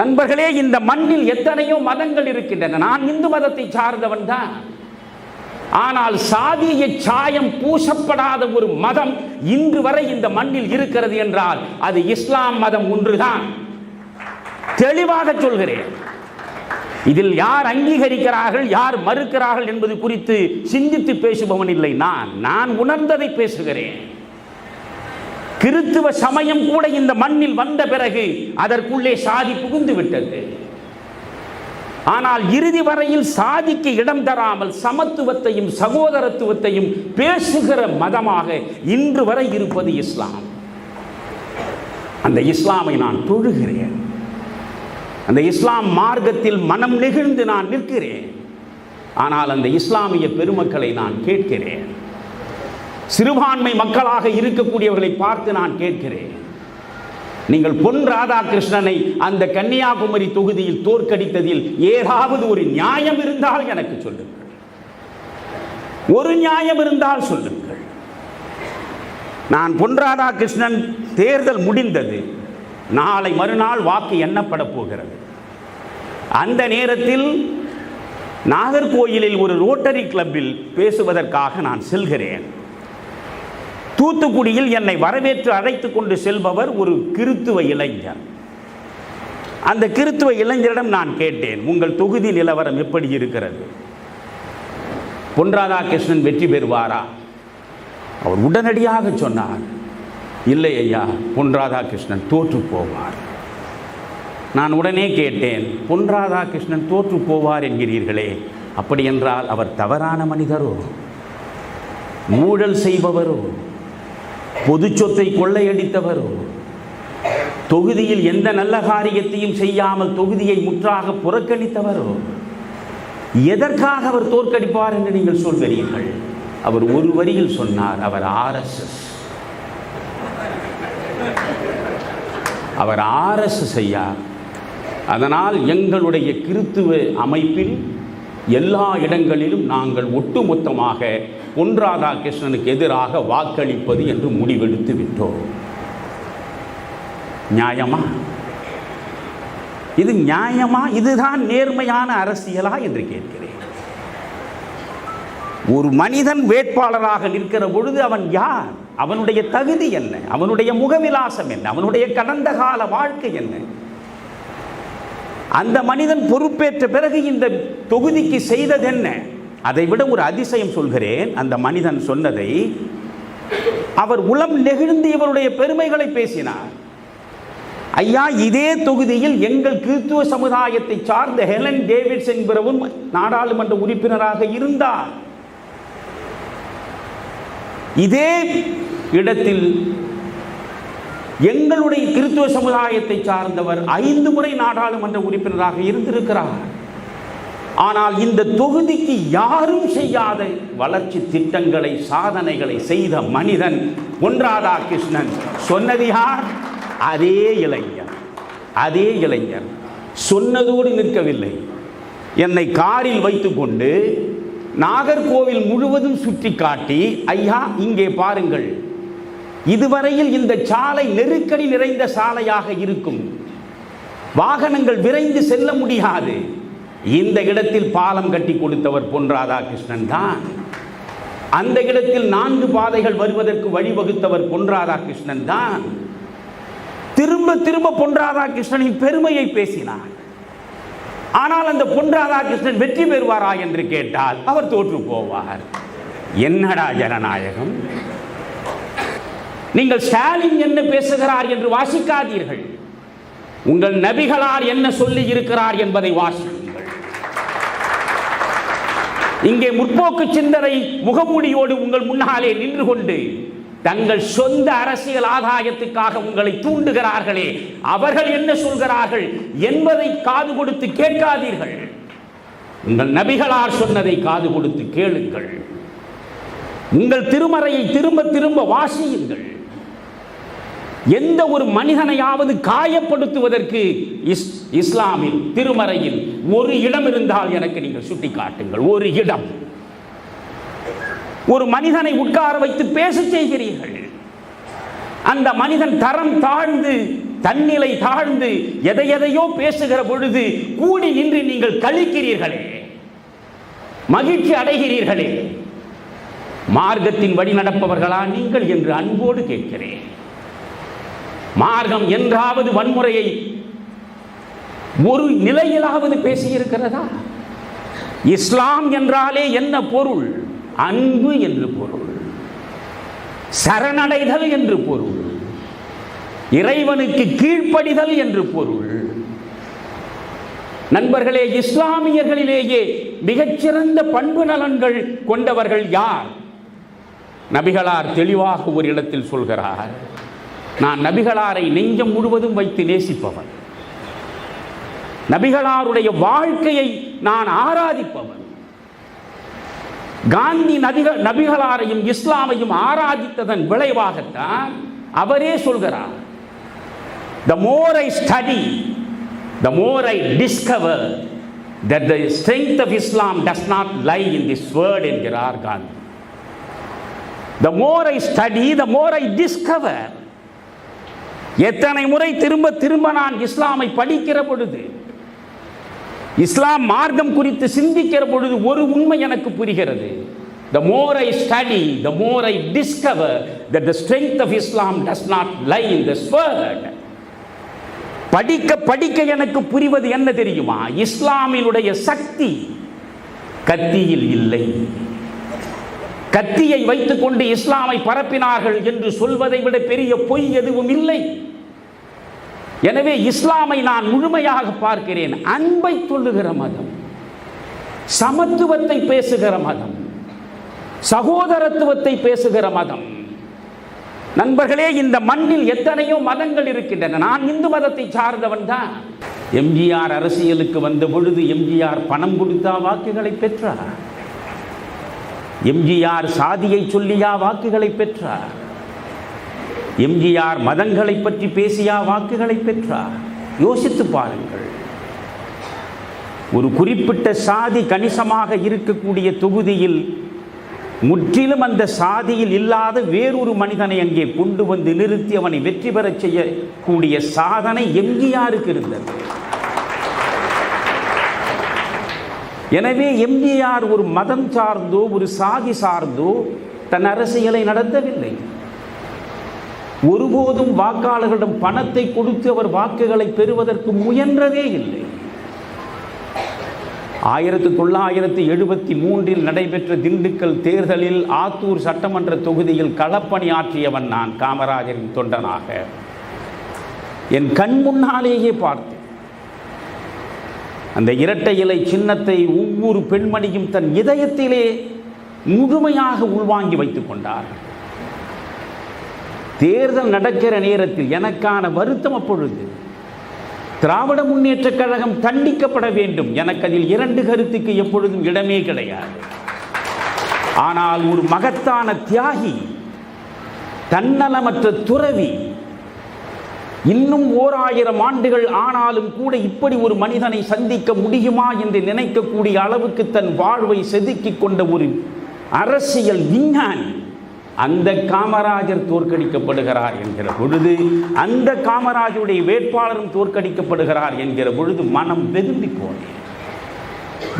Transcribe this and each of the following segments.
நண்பர்களே இந்த மண்ணில் எத்தனையோ மதங்கள் இருக்கின்றன. நான் இந்து மதத்தை சார்ந்தவன் தான். ஆனால் சாதிய சாயம் பூசப்படாத ஒரு மதம் இன்று வரை இந்த மண்ணில் இருக்கிறது என்றால் அது இஸ்லாம் மதம் ஒன்றுதான். தெளிவாக சொல்கிறேன். இதில் யார் அங்கீகரிக்கிறார்கள் யார் மறுக்கிறார்கள் என்பது குறித்து சிந்தித்து பேசுபவன் இல்லை நான். நான் உணர்ந்ததை பேசுகிறேன். கிறித்துவ சமயம் கூட இந்த மண்ணில் வந்த பிறகு அதற்குள்ளே சாதி புகுந்து விட்டது. ஆனால் இறுதி வரையில் சாதிக்கு இடம் தராமல் சமத்துவத்தையும் சகோதரத்துவத்தையும் பேசுகிற மதமாக இன்று வரை இருப்பது இஸ்லாம். அந்த இஸ்லாமை நான் தொழுகிறேன். அந்த இஸ்லாம் மார்க்கத்தில் மனம் நெகிழ்ந்து நான் நிற்கிறேன். ஆனால் அந்த இஸ்லாமிய பெருமக்களை நான் கேட்கிறேன். சிறுபான்மை மக்களாக இருக்கக்கூடியவர்களை பார்த்து நான் கேட்கிறேன். நீங்கள் பொன் ராதாகிருஷ்ணனை அந்த கன்னியாகுமரி தொகுதியில் தோற்கடித்ததில் ஏதாவது ஒரு நியாயம் இருந்தால் எனக்கு சொல்லுங்கள். ஒரு நியாயம் இருந்தால் சொல்லுங்கள். நான் பொன் ராதாகிருஷ்ணன் தேர்தல் முடிந்தது. நாளை மறுநாள் வாக்கு எண்ணப்பட போகிறது. அந்த நேரத்தில் நாகர்கோயிலில் ஒரு ரோட்டரி கிளப்பில் பேசுவதற்காக நான் செல்கிறேன். தூத்துக்குடியில் என்னை வரவேற்று அழைத்து கொண்டு செல்பவர் ஒரு கிறித்துவ இளைஞர். அந்த கிறித்துவ இளைஞரிடம் நான் கேட்டேன் உங்கள் தொகுதி நிலவரம் எப்படி இருக்கிறது? பொன் ராதாகிருஷ்ணன் வெற்றி பெறுவாரா? அவர் உடனடியாக சொன்னார் இல்லை ஐயா பொன் ராதாகிருஷ்ணன் தோற்று போவார். நான் உடனே கேட்டேன் பொன் ராதாகிருஷ்ணன் தோற்று போவார் என்கிறீர்களே அப்படி என்றால் அவர் தவறான மனிதரோ? ஊழல் செய்பவரோ? பொது சொத்தை கொள்ளையடித்தவரோ. தொகுதியில் எந்த நல்ல காரியத்தையும் செய்யாமல் தொகுதியை முற்றாக புறக்கணித்தவரோ. எதற்காக அவர் தோற்கடிப்பார் என்று நீங்கள் சொல்கிறீர்கள் அவர் ஒரு வரியில் சொன்னார் அவர் ஆர்எஸ்எஸ் அவர் ஆர்எஸ்எஸ் ஐயா. அதனால் எங்களுடைய கிறித்துவ அமைப்பில் எல்லா இடங்களிலும் நாங்கள் ஒட்டுமொத்தமாக பொன் ராதாகிருஷ்ணனுக்கு எதிராக வாக்களிப்பது என்று முடிவெடுத்து விட்டோம். நியாயமா? இது நியாயமா? இதுதான் நேர்மையான அரசியலா என்று கேட்கிறேன். ஒரு மனிதன் வேட்பாளராக நிற்கிற பொழுது அவன் யார்? அவனுடைய தகுதி என்ன? அவனுடைய முகவிலாசம் என்ன? அவனுடைய கடந்த கால வாழ்க்கை என்ன? அந்த மனிதன் பொறுப்பேற்ற பிறகு இந்த தொகுதிக்கு செய்தது என்ன அதை விட ஒரு அதிசயம் சொல்கிறேன். அந்த மனிதன் சொன்னதை அவர் உளம் நெகிழ்ந்து இவருடைய பெருமைகளை பேசினார். ஐயா இதே தொகுதியில் எங்கள் கிறித்துவ சமுதாயத்தை சார்ந்த ஹெலன் டேவிட்ஸ் என்பவரும் நாடாளுமன்ற உறுப்பினராக இருந்தார். இதே இடத்தில் எங்களுடைய கிறித்துவ சமுதாயத்தை சார்ந்தவர் ஐந்து முறை நாடாளுமன்ற உறுப்பினராக இருந்திருக்கிறார். ஆனால் இந்த தொகுதிக்கு யாரும் செய்யாத வளர்ச்சி திட்டங்களை சாதனைகளை செய்த மனிதன் பொன் கிருஷ்ணன் சொன்னது யார்? அதே இளைஞர். அதே இளைஞர். சொன்னதோடு நிற்கவில்லை. என்னை காரில் வைத்துக்கொண்டு நாகர்கோவில் முழுவதும் சுற்றி காட்டி ஐயா இங்கே பாருங்கள். இதுவரையில் இந்த சாலை நெருக்கடி நிறைந்த சாலையாக இருக்கும். வாகனங்கள் விரைந்து செல்ல முடியாது. இந்த இடத்தில் பாலம் கட்டி கொடுத்தவர் பொன் ராதாகிருஷ்ணன் தான். அந்த இடத்தில் நான்கு பாதைகள் வருவதற்கு வழிவகுத்தவர் பொன் ராதாகிருஷ்ணன் தான். திரும்ப திரும்ப பொன் ராதாகிருஷ்ணனின் பெருமையை பேசினார். ஆனால் அந்த பொன் ராதாகிருஷ்ணன் வெற்றி பெறுவாரா என்று கேட்டால் அவர் தோற்று போவார். என்னடா ஜனநாயகம்? நீங்கள் ஸ்டாலின் என்ன பேசுகிறார் என்று வாசிக்காதீர்கள். உங்கள் நபிகளார் என்ன சொல்லி இருக்கிறார் என்பதை வாசியுங்கள். இங்கே முற்போக்கு சிந்தனை முகமூடியோடு உங்கள் முன்னாலே நின்று கொண்டு தங்கள் சொந்த அரசியல் ஆதாயத்துக்காக உங்களை தூண்டுகிறார்களே அவர்கள் என்ன சொல்கிறார்கள் என்பதை காது கொடுத்து கேட்காதீர்கள். உங்கள் நபிகளார் சொன்னதை காது கொடுத்து கேளுங்கள். உங்கள் திருமறையை திரும்ப திரும்ப வாசியுங்கள். எந்த ஒரு மனிதனையாவது காயப்படுத்துவதற்கு இஸ் இஸ்லாமில் திருமறையில் ஒரு இடம் இருந்தால் எனக்கு நீங்கள் சுட்டி காட்டுங்கள் ஒரு இடம். ஒரு மனிதனை உட்கார வைத்து பேச செய்கிறீர்கள். அந்த மனிதன் தரம் தாழ்ந்து தன்னிலை தாழ்ந்து எதை எதையோ பேசுகிற பொழுது கூடி நின்று நீங்கள் கழிக்கிறீர்களே. மகிழ்ச்சி அடைகிறீர்களே. மார்க்கத்தின் வழி நடப்பவர்களா நீங்கள் என்று அன்போடு கேட்கிறேன். மார்க்கம் என்றாவது வன்முறையை ஒரு நிலையிலாவது பேசியிருக்கிறதா? இஸ்லாம் என்றாலே என்ன பொருள்? அன்பு என்று பொருள். சரணடைதல் என்று பொருள். இறைவனுக்கு கீழ்ப்படிதல் என்று பொருள். நண்பர்களே இஸ்லாமியர்களிலேயே மிகச்சிறந்த பண்பு நலன்கள் கொண்டவர்கள் யார்? நபிகளார் தெளிவாக ஒரு இடத்தில் சொல்கிறார். நான் நபிகளாரை நெஞ்சம் முழுவதும் வைத்து நேசிப்பவன். நபிகளாருடைய வாழ்க்கையை நான் ஆராதிப்பவன். காந்தி நபிக நபிகளாரையும் இஸ்லாமையும் ஆராதித்ததன் விளைவாகத்தான் அவரே சொல்கிறார் the more I study the more I discover that the strength of Islam does not lie in this word என்கிறார் Gandhi. The more I study the more I discover எத்தனை முறை திரும்ப திரும்ப நான் இஸ்லாமை படிக்கிற பொழுது இஸ்லாம் மார்க்கம் குறித்து சிந்திக்கிற பொழுது ஒரு உண்மை எனக்கு புரிகிறது. The more I study the more I discover that the strength of Islam does not lie in this world படிக்க படிக்க எனக்கு புரிவது என்ன தெரியுமா? இஸ்லாமினுடைய சக்தி கத்தியில் இல்லை. கத்தியை வைத்துக்கொண்டு இஸ்லாமை பரப்பினார்கள் என்று சொல்வதை விட பெரிய பொய் எதுவும் இல்லை. எனவே இஸ்லாமை நான் முழுமையாக பார்க்கிறேன். அன்பை சொல்லுகிற மதம் சமத்துவத்தை பேசுகிற மதம் சகோதரத்துவத்தை பேசுகிற மதம். நண்பர்களே இந்த மண்ணில் எத்தனையோ மதங்கள் இருக்கின்றன. நான் இந்து மதத்தை சார்ந்தவன் தான். எம்ஜிஆர் அரசியலுக்கு வந்த பொழுது எம்ஜிஆர் பணம் கொடுத்தா வாக்குகளை பெற்றார். எம்ஜிஆர் சாதியை சொல்லியா வாக்குகளை பெற்றார். எம்ஜிஆர் மதங்களை பற்றி பேசியா வாக்குகளை பெற்றார்? யோசித்து பாருங்கள். ஒரு குறிப்பிட்ட சாதி கணிசமாக இருக்கக்கூடிய தொகுதியில் முற்றிலும் அந்த சாதியில் இல்லாத வேறொரு மனிதனை அங்கே கொண்டு வந்து நிறுத்தி அவனை வெற்றி பெறச் செய்யக்கூடிய சாதனை எம்ஜிஆருக்கு இருந்தது. எனவே எம்ஜிஆர் ஒரு மதம் சார்ந்தோ ஒரு சாதி சார்ந்தோ தன் அரசியலை நடத்தவில்லை. ஒருபோதும் வாக்காளர்களிடம் பணத்தை கொடுத்து அவர் வாக்குகளை பெறுவதற்கு முயன்றதே இல்லை. ஆயிரத்தி தொள்ளாயிரத்தி எழுபத்தி மூன்றில் நடைபெற்ற திண்டுக்கல் தேர்தலில் ஆத்தூர் சட்டமன்ற தொகுதியில் களப்பணி ஆற்றியவன் நான் காமராஜரின் தொண்டனாக. என் கண் முன்னாலேயே பார்த்தேன். அந்த இரட்டை இலை சின்னத்தை ஒவ்வொரு பெண்மணியும் தன் இதயத்திலே முழுமையாக உள்வாங்கி வைத்துக் கொண்டார்கள். தேர்தல் நடக்கிற நேரத்தில் எனக்கான வருத்தம் அப்பொழுது திராவிட முன்னேற்ற கழகம் தண்டிக்கப்பட வேண்டும். எனக்கு அதில் இரண்டு கருத்துக்கு எப்பொழுதும் இடமே கிடையாது. ஆனால் ஒரு மகத்தான தியாகி தன்னலமற்ற துறவி இன்னும் ஓர் ஆயிரம் ஆண்டுகள் ஆனாலும் கூட இப்படி ஒரு மனிதனை சந்திக்க முடியுமா என்று நினைக்கக்கூடிய அளவுக்கு தன் வாழ்வை செதுக்கிக் கொண்ட ஒரு அரசியல் விஞ்ஞானி அந்த காமராஜர் தோற்கடிக்கப்படுகிறார் என்கிற பொழுது அந்த காமராஜருடைய வேட்பாளரும் தோற்கடிக்கப்படுகிறார் என்கிற பொழுது மனம் வெதும்பி போனேன்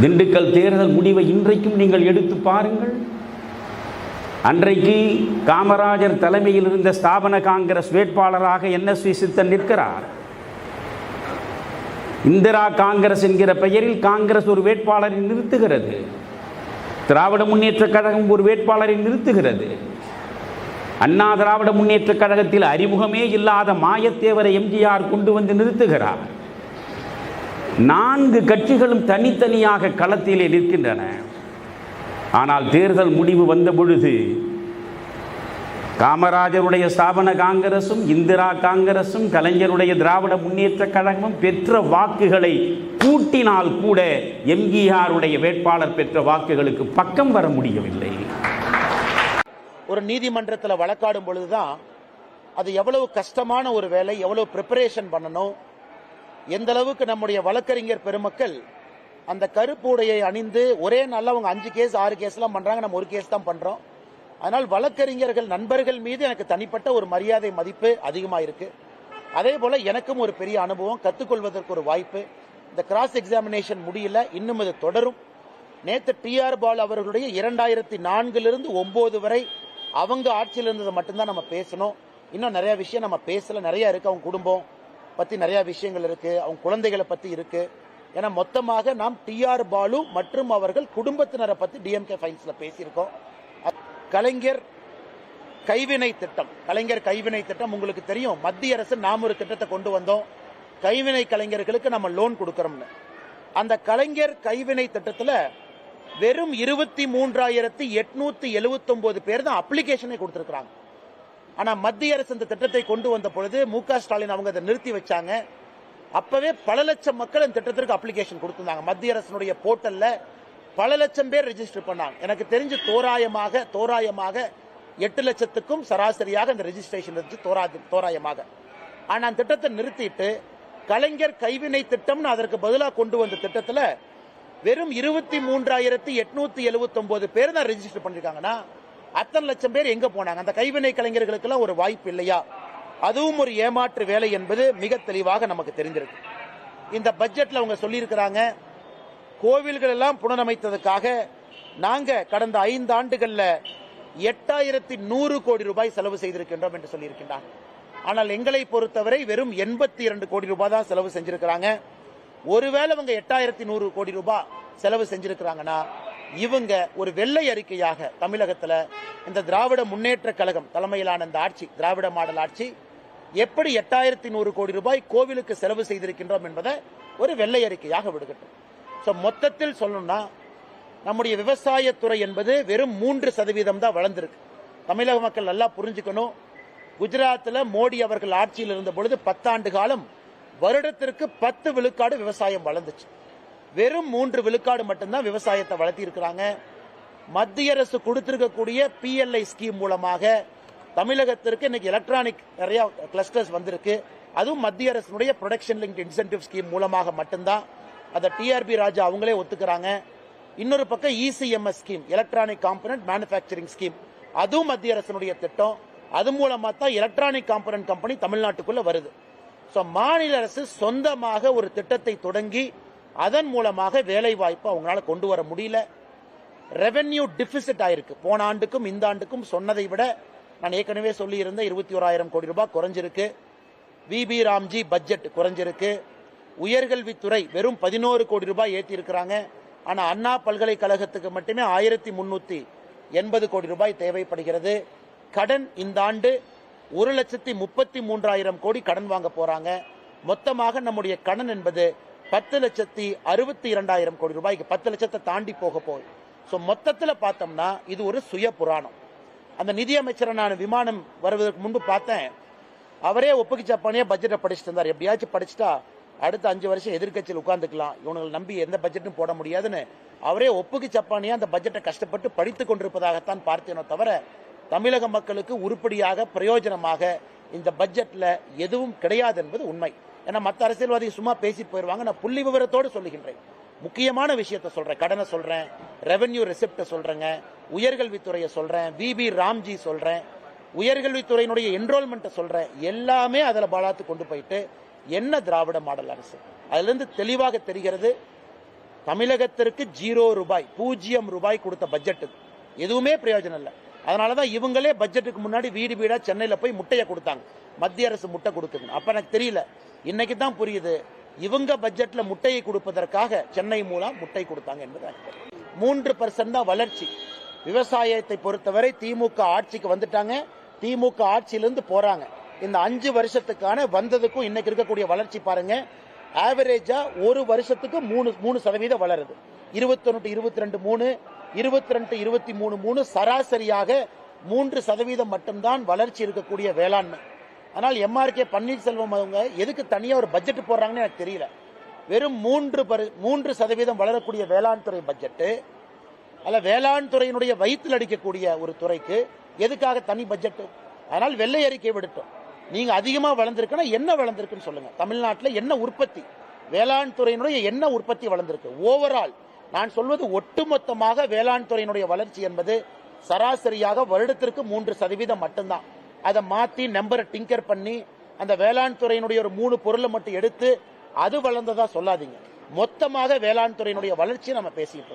திண்டுக்கல் தேர்தல் முடிவை இன்றைக்கும் நீங்கள் எடுத்து பாருங்கள். அன்றைக்கு காமராஜர் தலைமையில் இருந்த ஸ்தாபன காங்கிரஸ் வேட்பாளராக என்எஸ்வி சித்தன் நிற்கிறார். இந்திரா காங்கிரஸ் என்கிற பெயரில் காங்கிரஸ் ஒரு வேட்பாளரை நிறுத்துகிறது. திராவிட முன்னேற்ற கழகம் ஒரு வேட்பாளரை நிறுத்துகிறது. அண்ணா திராவிட முன்னேற்ற கழகத்தில் அறிமுகமே இல்லாத மாயத்தேவரை எம்ஜிஆர் கொண்டு வந்து நிறுத்துகிறார். நான்கு கட்சிகளும் தனித்தனியாக களத்திலே நிற்கின்றன. ஆனால் தேர்தல் முடிவு வந்த பொழுது காமராஜருடைய ஸ்தாபன காங்கிரசும் இந்திரா காங்கிரசும் கலைஞருடைய திராவிட முன்னேற்ற கழகமும் பெற்ற வாக்குகளை கூட்டினால் கூட எம்ஜிஆருடைய வேட்பாளர் பெற்ற வாக்குகளுக்கு பக்கம் வர முடியவில்லை. ஒரு நீதிமன்றத்தில் வழக்காடும் பொழுதுதான் அது எவ்வளவு கஷ்டமான ஒரு வேலை எவ்வளவு ப்ரிப்பரேஷன் பண்ணணும் எந்த அளவுக்கு நம்முடைய வழக்கறிஞர் பெருமக்கள் அந்த கருப்பு உடையை அணிந்து ஒரே நாளில் அவங்க அஞ்சு கேஸ் ஆறு கேஸ்லாம் பண்ணுறாங்க நம்ம ஒரு கேஸ் தான் பண்ணுறோம் அதனால் வழக்கறிஞர்கள் நண்பர்கள் மீது எனக்கு தனிப்பட்ட ஒரு மரியாதை மதிப்பு அதிகமாக இருக்கு. அதே போல் எனக்கும் ஒரு பெரிய அனுபவம் கற்றுக்கொள்வதற்கு ஒரு வாய்ப்பு. இந்த கிராஸ் எக்ஸாமினேஷன் முடியல இன்னும் இது தொடரும். நேத்து டிஆர் பால் அவர்களுடைய இரண்டாயிரத்தி நான்கிலிருந்து ஒன்பது வரை அவங்க ஆட்சியில் இருந்ததை மட்டும்தான் நம்ம பேசணும். இன்னும் நிறைய விஷயம் நம்ம பேசல. நிறைய இருக்கு அவங்க குடும்பம் பத்தி நிறைய விஷயங்கள் இருக்கு. அவங்க குழந்தைகளை பத்தி இருக்கு. ஏன்னா மொத்தமாக நாம் டிஆர் பாலு மற்றும் அவர்கள் குடும்பத்தினரை பத்தி டிஎம்கே ஃபைல்ஸ்ல பேசியிருக்கோம். கலைஞர் கைவினை திட்டம். கலைஞர் கைவினை திட்டம் உங்களுக்கு தெரியும். மத்திய அரசு நாம் ஒரு திட்டத்தை கொண்டு வந்தோம். கைவினை கலைஞர்களுக்கு நம்ம லோன் கொடுக்கறோம்னு. அந்த கலைஞர் கைவினை திட்டத்துல வெறும் இருபத்தி மூன்றாயிரத்தி எட்நூத்தி எழுபத்தி ஒன்பது பேர் தான் அப்ளிகேஷனை கொடுத்திருக்காங்க ஆனா மத்திய அரசு இந்த திட்டத்தை கொண்டு வந்த பொழுது மு க ஸ்டாலின் அவங்க அதை நிறுத்தி வச்சாங்க. அப்பவே பல லட்சம் மக்கள் இந்த திட்டத்திற்கு அப்ளிகேஷன் கொடுத்திருந்தாங்க. மத்திய அரசினுடைய போர்ட்டல்ல பல லட்சம் பேர் ரெஜிஸ்டர் பண்ணாங்க. எனக்கு தெரிஞ்சு தோராயமாக தோராயமாக எட்டு லட்சத்துக்கும் சராசரியாக இந்த ரெஜிஸ்ட்ரேஷன் இருந்துச்சு தோரா- தோராயமாக. ஆனா அந்த திட்டத்தை நிறுத்திட்டு கலைஞர் கைவினை திட்டம்னு அதற்கு பதிலாக கொண்டு வந்த திட்டத்துல வெறும் இருபத்தி மூன்றாயிரத்தி எட்நூத்தி எழுபத்தி ஒன்பது பேர் தான் ரெஜிஸ்டர் பண்ணிருக்காங்கன்னா அத்தனை லட்சம் பேர் எங்க போனாங்க? அந்த கைவினை கலைஞர்களுக்கெல்லாம் ஒரு வாய்ப்பு இல்லையா? அதுவும் ஒரு ஏமாற்று வேலை என்பது மிக தெளிவாக நமக்கு தெரிஞ்சிருக்கு. இந்த பட்ஜெட்ல அவங்க சொல்லியிருக்கிறாங்க கோவில்கள் எல்லாம் புனரமைத்ததுக்காக நாங்க கடந்த ஐந்து ஆண்டுகள்ல எட்டாயிரத்தி நூறு கோடி ரூபாய் செலவு செய்திருக்கின்றோம் என்று சொல்லியிருக்கின்றார் ஆனால் எங்களை பொறுத்தவரை வெறும் எண்பத்தி இரண்டு கோடி ரூபாய் தான் செலவு செஞ்சிருக்கிறாங்க. ஒருவேளை அவங்க எட்டாயிரத்தி நூறு கோடி ரூபாய் செலவு செஞ்சிருக்கிறாங்கன்னா இவங்க ஒரு வெள்ளை அறிக்கையாக தமிழகத்துல இந்த திராவிட முன்னேற்ற கழகம் தலைமையிலான இந்த ஆட்சி திராவிட மாடல் ஆட்சி எப்படி எட்டாயிரத்தி நூறு கோடி ரூபாய் கோவிலுக்கு செலவு செய்திருக்கின்றோம் என்பதை ஒரு வெள்ளை அறிக்கையாக விடுகட்டும் ஸோ மொத்தத்தில் சொல்லணும்னா நம்முடைய விவசாயத்துறை என்பது வெறும் மூன்று சதவீதம் தான் வளர்ந்திருக்கு. தமிழக மக்கள் நல்லா புரிஞ்சுக்கணும். குஜராத்தில் மோடி அவர்கள் ஆட்சியில் இருந்த பொழுது பத்தாண்டு காலம் வருடத்திற்கு பத்து விழுக்காடு விவசாயம் வளர்ந்துச்சு. வெறும் மூன்று விழுக்காடு மட்டும்தான் விவசாயத்தை வளர்த்தி இருக்கிறாங்க மத்திய அரசு கொடுத்திருக்கக்கூடிய பிஎல்ஐ ஸ்கீம் மூலமாக தமிழகத்திற்கு இன்னைக்கு எலக்ட்ரானிக் நிறைய கிளஸ்டர்ஸ் வந்திருக்கு. அதுவும் மத்திய அரசினுடைய ப்ரொடக்ஷன் லிங்க் இன்சென்டிவ் ஸ்கீம் மூலமாக மட்டும்தான். அதை டிஆர்பி ராஜா அவங்களே ஒத்துக்கிறாங்க. இன்னொரு பக்கம் ECMS scheme electronic component manufacturing scheme அதுவும் மத்திய அரசினுடைய திட்டம். அது மூலமாக தான் எலக்ட்ரானிக் காம்பனன்ட் கம்பெனி தமிழ்நாட்டுக்குள்ள வருது. ஸோ மாநில அரசு சொந்தமாக ஒரு திட்டத்தை தொடங்கி அதன் மூலமாக வேலை வாய்ப்பு அவங்களால கொண்டு வர முடியல. ரெவென்யூ டிஃபிசிட் ஆயிருக்கு. போன ஆண்டுக்கும் இந்த ஆண்டுக்கும் சொன்னதை விட நான் ஏற்கனவே சொல்லியிருந்த இருபத்தி ஓராயிரம் கோடி ரூபாய் குறைஞ்சிருக்கு. விபி ராம்ஜி பட்ஜெட் குறைஞ்சிருக்கு. உயர்கல்வித்துறை வெறும் பதினோரு கோடி ரூபாய் ஏற்றிருக்கிறாங்க ஆனால் அண்ணா பல்கலைக்கழகத்துக்கு மட்டுமே ஆயிரத்தி முன்னூற்றி எண்பது கோடி ரூபாய் தேவைப்படுகிறது. கடன் இந்த ஆண்டு ஒரு லட்சத்தி முப்பத்தி மூன்றாயிரம் கோடி கடன் வாங்க போறாங்க. மொத்தமாக நம்முடைய கடன் என்பது பத்து லட்சத்தி அறுபத்தி இரண்டாயிரம் கோடி ரூபாய்க்கு பத்து லட்சத்தை தாண்டி போக போய் ஸோ மொத்தத்தில் பார்த்தோம்னா இது ஒரு சுய புராணம். அந்த நிதியமைச்சரை நான் விமானம் வருவதற்கு முன்பு பார்த்தேன். அவரே ஒப்புக்கு சப்பானியா பட்ஜெட்டை படிச்சுட்டு இருந்தார். எப்படியாச்சும் படிச்சுட்டா அடுத்த அஞ்சு வருஷம் எதிர்க்கட்சியில் உட்காந்துக்கலாம் இவங்களை நம்பி எந்த பட்ஜெட்டும் போட முடியாதுன்னு அவரே ஒப்புக்கு சப்பானியா அந்த பட்ஜெட்டை கஷ்டப்பட்டு படித்து கொண்டிருப்பதாகத்தான் பார்த்தேனோ தவிர தமிழக மக்களுக்கு உருப்படியாக பிரயோஜனமாக இந்த பட்ஜெட்ல எதுவும் கிடையாது என்பது உண்மை. ஏன்னா மற்ற அரசியல்வாதி சும்மா பேசிட்டு போயிருவாங்க. நான் புள்ளி விவரத்தோடு சொல்லுகின்றேன். முக்கியமான விஷயத்தை சொல்றேன். கடனை சொல்றேன் ரெவென்யூ ரெசிப்ட சொல்றேங்க உயர்கல்வித்துறையை சொல்றேன் பிபி ராம்ஜி சொல்றேன் உயர்கல்வித்துறையினுடைய என்ரோல்மெண்ட்டை சொல்றேன். எல்லாமே அதில் பாலாத்து கொண்டு போயிட்டு என்ன திராவிட மாடல் அரசு? அதுலேருந்து தெளிவாக தெரிகிறது தமிழகத்திற்கு ஜீரோ ரூபாய் பூஜ்ஜியம் ரூபாய் கொடுத்த பட்ஜெட்டு. எதுவுமே பிரயோஜனம் இல்லை. அதனாலதான் இவங்களே பட்ஜெட்டுக்கு முன்னாடி வீடு வீடாக சென்னையில் போய் முட்டையை கொடுத்தாங்க. மத்திய அரசு முட்டை கொடுக்குது அப்போ எனக்கு தெரியல. இன்னைக்கு தான் புரியுது. இவங்க பட்ஜெட்டில் முட்டையை கொடுப்பதற்காக சென்னை மூலம் முட்டை கொடுத்தாங்க என்பது மூன்று பர்சன்ட் தான் வளர்ச்சி. விவசாயத்தை பொறுத்தவரை திமுக ஆட்சிக்கு வந்துட்டாங்க. திமுக ஆட்சியிலிருந்து போறாங்க. இந்த அஞ்சு வருஷத்துக்கான வந்ததுக்கும் இன்னைக்கு இருக்கக்கூடிய வளர்ச்சி பாருங்க. ஆவரேஜா ஒரு வருஷத்துக்கு மூணு மூணு சதவீதம் வளருது. இருபத்தொன்னு இருபத்தி ரெண்டு மூணு இருபத்தி ரெண்டு இருபத்தி மூணு மூணு சராசரியாக மூன்று சதவீதம் மட்டும்தான் வளர்ச்சி இருக்கக்கூடிய வேளாண்மை. ஆனால் எம்ஆர்கே பன்னீர்செல்வம் அவங்க எதுக்கு தனியாக ஒரு பட்ஜெட் போடுறாங்கன்னு எனக்கு தெரியல. வெறும் மூன்று பரு- மூன்று சதவீதம் வளரக்கூடிய வேளாண் துறை பட்ஜெட்டு அல்ல வேளாண் துறையினுடைய வயிற்றில் அடிக்கக்கூடிய ஒரு துறைக்கு எதுக்காக தனி பட்ஜெட் அதனால் வெள்ளை அறிக்கை விடுத்தோம். நீங்க அதிகமா வளர்ந்துருக்குன்னா என்ன வளர்ந்துருக்குன்னு சொல்லுங்க. தமிழ்நாட்டில் என்ன உற்பத்தி? வேளாண் துறையினுடைய என்ன உற்பத்தி வளர்ந்துருக்கு? ஓவரால் நான் சொல்வது ஒட்டுமொத்தமாக வேளாண் துறையினுடைய வளர்ச்சி என்பது சராசரியாக வருடத்திற்கு மூன்று சதவீதம் மட்டும்தான். அதை மாற்றி நம்பரை டிங்கர் பண்ணி அந்த வேளாண் துறையினுடைய ஒரு மூணு பொருளை மட்டும் எடுத்து அது வளர்ந்ததா சொல்லாதீங்க. மொத்தமாக வேளாண் துறையினுடைய வளர்ச்சியை நம்ம பேசிட்டு